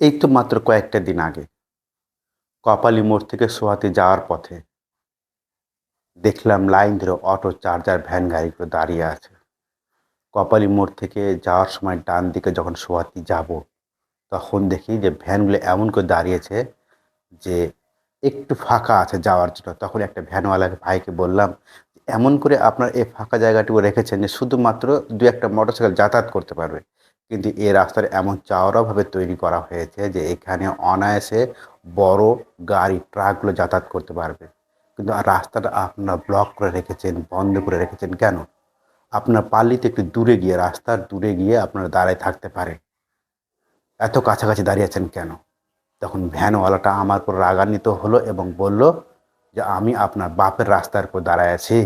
এই তো মাত্র কয়েকটা দিন আগে। কপালি মোড় থেকে সোহাতে যাওয়ার পথে দেখলাম লাইন ধরে অটো, চার্জার, ভ্যান গাড়িগুলো দাঁড়িয়ে আছে। কপালি মোড় থেকে যাওয়ার সময় ডান দিকে যখন সোহাতি যাব, তখন দেখি যে ভ্যানগুলো এমন করে দাঁড়িয়েছে যে একটু ফাঁকা আছে যাওয়ার জন্য। তখন একটা ভ্যানওয়ালাকে, ভাইকে বললাম, এমন করে আপনার এই ফাঁকা জায়গাটুকু রেখেছেন যে শুধুমাত্র দু একটা মোটরসাইকেল যাতায়াত করতে পারবে। কিন্তু এই রাস্তার এমন চওড়াভাবে তৈরি করা হয়েছে যে এখানে অনায়াসে বড় গাড়ি, ট্রাকগুলো যাতায়াত করতে পারবে। কিন্তু রাস্তাটা আপনারা ব্লক করে রেখেছেন, বন্ধ করে রেখেছেন কেন? আপনার পাল্লিতে একটু দূরে গিয়ে, রাস্তার দূরে গিয়ে আপনারা দাঁড়ায় থাকতে পারে এত কাছাকাছি দাঁড়িয়েছেন কেন? তখন ভ্যানওয়ালাটা আমার উপর রাগান্বিত হলো এবং বলল যে, আমি আপনার বাপের রাস্তার উপর দাঁড়ায় আছি।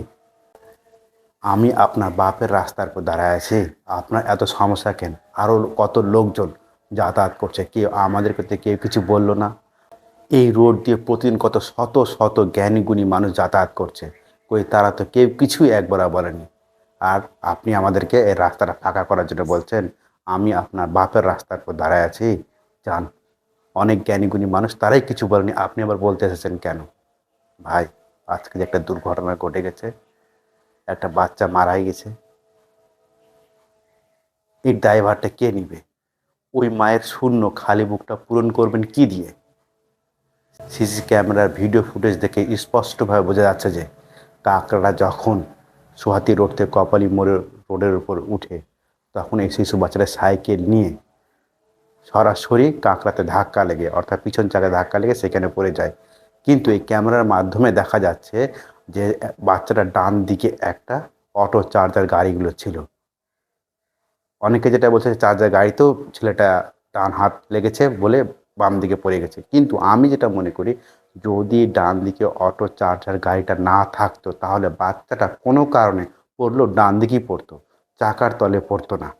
আমি আপনার বাপের রাস্তার উপর দাঁড়ায় আছি। আপনার এত সমস্যা কেন? আরও কত লোকজন যাতায়াত করছে? কেউ আমাদের ক্ষেত্রে কেউ কিছু বলল না। এই রোড দিয়ে প্রতিদিন কত শত শত জ্ঞানী গুণী মানুষ যাতায়াত করছে। কই তারা তো কেউ কিছুই একবার বলেনি। আর আপনি আমাদেরকে এই রাস্তাটা ফাঁকা করার জন্য বলছেন, আমি আপনার বাপের রাস্তার উপর দাঁড়ায় আছি। যান, অনেক জ্ঞানী গুণী মানুষ তারাই কিছু বলেনি। আপনি আবার বলতে এসেছেন কেন? ভাই, আজকে যে একটা দুর্ঘটনা ঘটে গেছে একটা বাচ্চা মারাই গেছে। এই ড্রাইভারটা কে নিবে? ওই মায়ের শূন্য খালি বুকটা পূরণ করবেন কি দিয়ে? সিসি ক্যামেরার ভিডিও ফুটেজ দেখে স্পষ্টভাবে বোঝা যাচ্ছে যে কাকড়া যখন সোহাতি রোড থেকে কপালি মোড়ের রোডের উপর উঠে, তখন এই শিশু বাচ্চারা সাইকেল নিয়ে সরাসরি কাঁকড়াতে ধাক্কা লেগে, অর্থাৎ পিছন চাকায় ধাক্কা লেগে সেখানে পড়ে যায়। কিন্তু এই ক্যামেরার মাধ্যমে দেখা যাচ্ছে যে বাচ্চাটা ডান দিকে একটা অটো চার্জার গাড়িগুলো ছিল। অনেকে যেটা বলছে চার্জার গাড়িতেও ছেলেটা ডান হাত লেগেছে বলে বাম দিকে পড়ে গেছে। কিন্তু আমি যেটা মনে করি, যদি ডান দিকে অটো চার্জার গাড়িটা না থাকতো, তাহলে বাচ্চাটা কোনো কারণে পড়ল, ডান দিকেই পড়তো, চাকার তলে পড়তো না।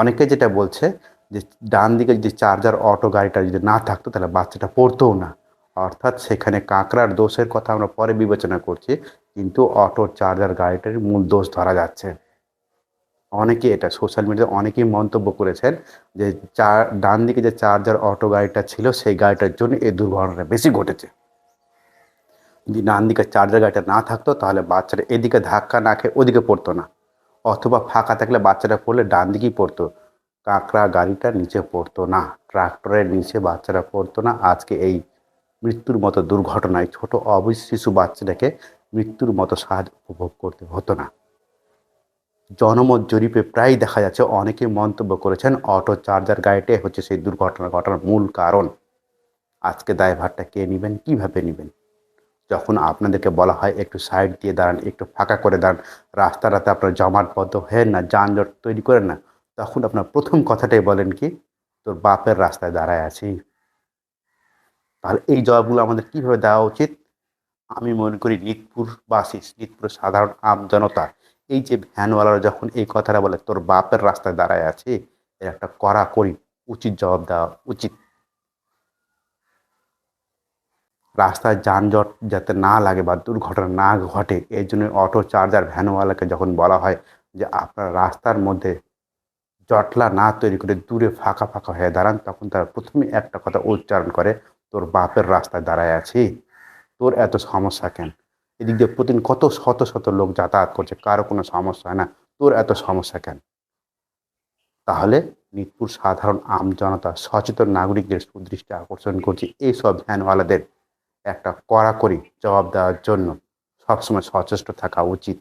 অনেকে যেটা বলছে যে ডান দিকে যদি চার্জার অটো গাড়িটা যদি না থাকতো, তাহলে বাচ্চাটা পড়তোও না। অর্থাৎ সেখানে কাঁকড়ার দোষের কথা আমরা পরে বিবেচনা করছি, কিন্তু অটো চার্জার গাড়িটার মূল দোষ ধরা যাচ্ছে। অনেকে এটা সোশ্যাল মিডিয়াতে অনেকেই মন্তব্য করেছেন যে চার, ডান দিকে যে চার্জার অটো গাড়িটা ছিল, সেই গাড়িটার জন্য এই দুর্ঘটনাটা বেশি ঘটেছে। যদি ডান দিকে চার্জার গাড়িটা না থাকতো, তাহলে বাচ্চাটা এদিকে ধাক্কা না খেয়ে ওদিকে পড়তো না। অথবা ফাঁকা থাকলে বাচ্চাটা পড়লে ডান দিকেই পড়তো। কাঁকড়া গাড়িটা নিচে পড়তো না, ট্রাক্টরের নিচে বাচ্চারা পড়তো না। আজকে এই মৃত্যুর মতো দুর্ঘটনায় ছোট অবুঝ শিশু বাচ্চাটাকে মৃত্যুর মতো সাহায্য উপভোগ করতে হতো না। জনমত জরিপে প্রায় দেখা যাচ্ছে অনেকে মন্তব্য করেছেন, অটো চার্জার গাড়িটাই হচ্ছে সেই দুর্ঘটনা ঘটার মূল কারণ। আজকে দায়ভারটা কে নেবেন, কীভাবে নেবেন? যখন আপনাদেরকে বলা হয়, একটু সাইড দিয়ে দাঁড়ান, একটু ফাঁকা করে দাঁড়ান রাস্তা রাতে আপনার জমাটবদ্ধ হয়ে না, যানজট তৈরি করেন না, তখন আপনার প্রথম কথাটাই বলেন কি, তোর বাপের রাস্তায় দাঁড়ায় আছি। তাহলে এই জবাবগুলো আমাদের কীভাবে দেওয়া উচিত? আমি মনে করি নিতপুরবাসী নিতপুর সাধারণ আম জনতা, এই যে ভ্যানওয়ালারা যখন এই কথাটা বলে, তোর বাপের রাস্তায় দাঁড়ায় আছে, এর একটা কড়া করি, উচিত জবাব দেওয়া উচিত। রাস্তায় যানজট যাতে না লাগে বা দুর্ঘটনা না ঘটে এই জন্য অটো চার্জার ভ্যানওয়ালাকে যখন বলা হয় যে, আপনার রাস্তার মধ্যে জটলা না তৈরি করে দূরে ফাঁকা ফাঁকা হয়ে দাঁড়ান, তখন তারা প্রথমে একটা কথা উচ্চারণ করে তোর বাপের রাস্তায় দাঁড়ায় আছি, তোর এত সমস্যা কেন? এদিক দিয়ে প্রতিদিন কত শত শত লোক যাতায়াত করছে, কারও কোনো সমস্যা হয় না, তোর এত সমস্যা কেন? তাহলে নিতপুর সাধারণ আম জনতা, সচেতন নাগরিকদের সুদৃষ্টি আকর্ষণ করছে, এইসব ভ্যানওয়ালাদের একটা কড়াকড়ি জবাব দেওয়ার জন্য সবসময় সচেষ্ট থাকা উচিত।